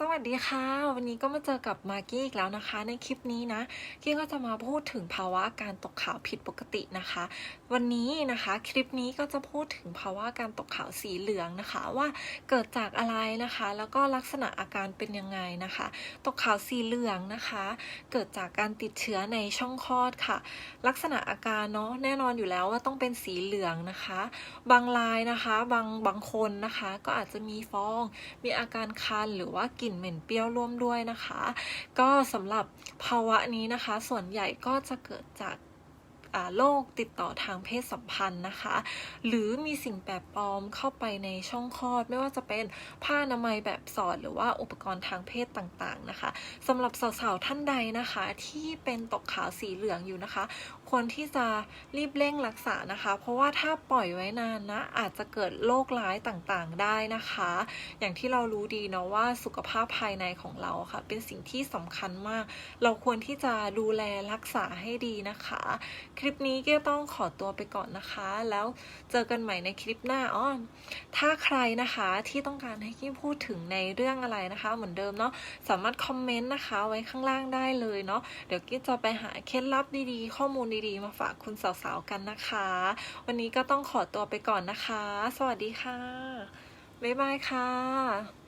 สวัสดีค่ะ วันนี้ก็มาเจอกับมากกี้อีกแล้วนะคะ ในคลิปนี้นะกี้ก็จะมาพูดถึงภาวะการตกขาวผิดปกตินะคะ วันนี้นะคะคลิปนี้ก็จะพูดถึงภาวะการตกขาวสีเหลืองนะคะ ว่าเกิดจากอะไรนะคะ แล้วก็ลักษณะอาการเป็นยังไงนะคะ ตกขาวสีเหลืองนะคะ เกิดจากการติดเชื้อในช่องคลอดค่ะ ลักษณะอาการเนาะแน่นอนอยู่แล้วว่าต้องเป็นสีเหลืองนะคะ บางรายนะคะบางบางคนนะคะ ก็อาจจะมีฟอง มีอาการคันหรือว่ากลิ่นเหม็นเปรี้ยวร่วมด้วยนะคะ ก็สำหรับภาวะนี้นะคะ ส่วนใหญ่ก็จะเกิดจาก โรคติดต่อทางเพศสัมพันธ์นะคะ หรือมีสิ่งแปลกปลอมเข้าไปในช่องคลอด ไม่ว่าจะเป็นผ้าอนามัยแบบสอดหรือว่าอุปกรณ์ทางเพศต่างๆนะคะสำหรับสาวๆท่านใดนะคะ ที่เป็นตกขาวสีเหลืองอยู่นะคะ ควรที่จะรีบเร่งรักษานะคะ เพราะว่าถ้าปล่อยไว้นานนะอาจจะเกิดโรคร้ายต่างๆได้นะคะ อย่างที่เรารู้ดีเนาะว่าสุขภาพภายในของเราค่ะ เป็นสิ่งที่สำคัญมาก เราควรที่จะดูแลรักษาให้ดีนะคะลิปนี้ก็ต้องขอตัวไปก่อนนะคะ แล้วเจอกันใหม่ในคลิปหน้าอ้อถ้าใครนะคะที่ต้องการให้กี้พูดถึงในเรื่องอะไรนะคะ เหมือนเดิมเนาะสามารถคอมเมนต์นะคะไว้ข้างล่างได้เลยเนาะเดี๋ยวกี้จะไปหาเคล็ดลับดีๆ ข้อมูลดีๆ มาฝากคุณสาวๆกันนะคะ วันนี้ก็ต้องขอตัวไปก่อนนะคะ สวัสดีค่ะบ๊ายบายค่ะ